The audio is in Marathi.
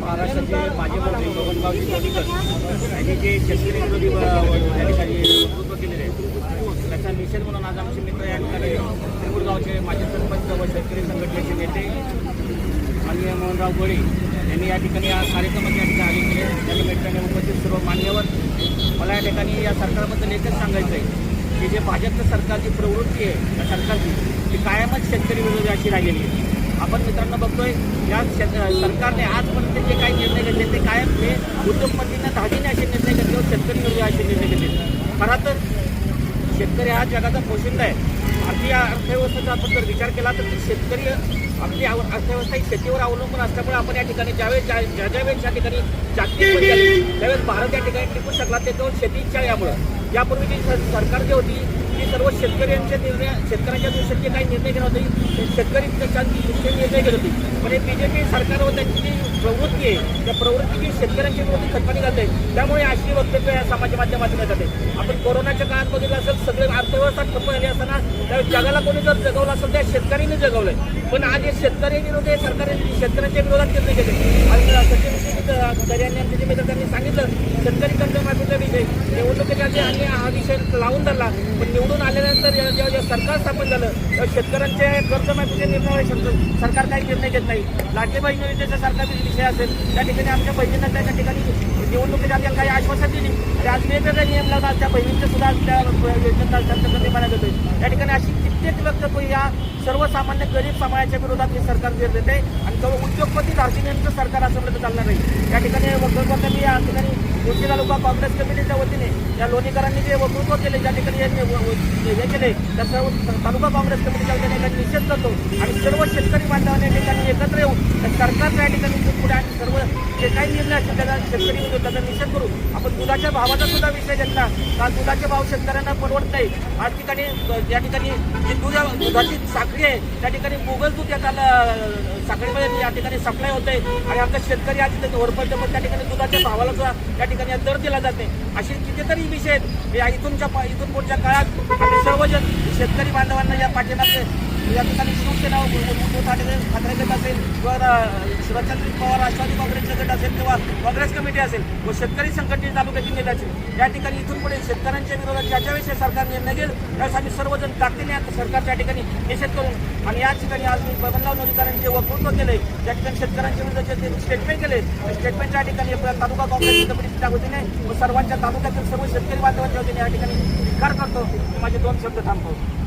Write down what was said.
महाराष्ट्राचे माजी मंत्री बबनरावजी लोणीकर यांनी जे शेतकरी विरोधी या ठिकाणी वक्तृत्व केलेले आहे त्याचा निषेध म्हणून आज आमचे मित्र या ठिकाणी गावचे माजी सरपंच व शेतकरी संघटनेचे नेते माननीय मोहनराव गोळे यांनी या ठिकाणी या कार्यक्रमात या ठिकाणी आले केले त्या उपस्थित सर्व मान्यवर. मला या ठिकाणी या सरकारबद्दल एकच सांगायचं आहे की जे भाजपचं सरकारची प्रवृत्ती आहे त्या सरकारची ती कायमच शेतकरी विरोधी अशी राहिलेली आहे. आपण मित्रांनो बघतोय. या सरकारने आजपर्यंत जे काही निर्णय घेतले ते कायम हे उद्योगपतींना धाडीने असे निर्णय घेतले शेतकरी असे निर्णय घेतले. खरं तर शेतकरी हा जगाचा पोशिंदा आहे. भारतीय अर्थव्यवस्थेचा आपण जर विचार केला तर शेतकरी आपली आव- अर्थव्यवस्था ही शेतीवर अवलंबून असल्यामुळे आपण या ठिकाणी ज्यावेळेस ज्या ज्या ज्यावेळेस या ठिकाणी जागतिक आली, त्यावेळेस भारत या ठिकाणी टिकू शकला ते केवळ शेतीच्या यामुळं. यापूर्वी जी सरकार जी होती ती सर्व शेतकऱ्यांचे निर्णय शेतकऱ्यांच्या दृष्टीने काही निर्णय घेत होते. ते शेतकरी निर्णय घेत होती. पण हे बीजेपी सरकार व त्यांची जी प्रवृत्ती आहे त्या प्रवृत्तीची शेतकऱ्यांची विरोधी खतपाणी घालते त्यामुळे अशी वक्तव्य या समाज माध्यमातून जाते आहे. आपण कोरोनाच्या काळात बघितलं असेल सगळे अर्थव्यवस्था ठप्प झाली असताना त्या जगाला कोणी जर जगवलं असेल त्या शेतकऱ्यांनी जगवलंय. पण आज हे शेतकरी विरोधी सरकारने शेतकऱ्यांच्या विरोधात निर्णय गेले आणि सचिन खरे यांनी जे मित्र त्यांनी सांगितलं शेतकरी कर्जमाफीचा विषय. निवडणुकीच्या आणि हा लावून धरला. पण निवडून आल्यानंतर जेव्हा सरकार स्थापन झालं तेव्हा शेतकऱ्यांच्या कर्जमाफीचे निर्णय सरकार काही निर्णय घेत नाही. लाडके योजनेचा सरकार विषय असेल. त्या ठिकाणी आमच्या बहिणींना त्या ठिकाणी निवडणुकीच्या आधी काही आश्वासन दिली. आणि आज वेगवेगळे नियम लावतात. त्या बहिणींचे सुद्धा त्या योजनेचा त्यांच्याकडे पाण्यात त्या ठिकाणी अशी प्रत्येक वक्तव्य या सर्वसामान्य गरीब समाजाच्या विरोधात हे सरकार देत देते आणि केवळ उद्योगपती धार्जिन्यांचं सरकार असं चालणार नाही. या ठिकाणी वक्तव्य या ठिकाणी गोष्टी तालुका काँग्रेस कमिटीच्या वतीने या लोणीकरांनी जे वक्तृत्व केले ज्या ठिकाणी हे केले त्या सर्व तालुका काँग्रेस कमिटीच्या वतीने ठिकाणी निषेध करतो. आणि सर्व शेतकरी बांधवांनी या ठिकाणी एकत्र येऊन त्या या ठिकाणी पुढे काही निर्णय असतील त्याचा शेतकरी होतो त्याचा निषेध करू. आपण दुधाच्या भावाचा सुद्धा विषय घेतला. काल दुधाचे भाव शेतकऱ्यांना परवडत नाही. आज ठिकाणी या ठिकाणी जी दूध दुधाची साखळी आहे त्या ठिकाणी बोगस दूध या साखळीमध्ये या ठिकाणी सप्लाय होते आणि आमचा शेतकरी आज तिथे वरपडतो पण त्या ठिकाणी दुधाच्या भावाला सुद्धा त्या ठिकाणी दर दिला जाते असे कितीतरी विषय आहेत. या इथूनच्या पा- इथून पुढच्या काळात सर्वजण शेतकरी बांधवांना या पाठीमागे या ठिकाणी शिवसेना उद्धव ठाकरे ठाकरे गट असेल किंवा शिवचंद्र पवार राष्ट्रवादी काँग्रेसचा गट असेल किंवा काँग्रेस कमिटी असेल व शेतकरी संघटने तालुक्यातील नेते असेल या ठिकाणी इथून पुढे शेतकऱ्यांच्या विरोधात ज्याच्याविषयी सरकार निर्णय घेईल त्यावेळेस आम्ही सर्वजण ताकदीने आता सरकारच्या ठिकाणी निषेध करून आणि या ठिकाणी आज मी बबनराव नोंदीकरांनी वक्तृत्व केले त्या ठिकाणी शेतकऱ्यांच्या विरोधात स्टेटमेंट केले त्या स्टेटमेंटच्या ठिकाणी तालुका काँग्रेस कमिटीच्या वतीने व सर्वांच्या तालुक्यातील सर्व शेतकरी बांधवांच्या वतीने या ठिकाणी स्वीकार करतो माझे दोन शब्द थांबतो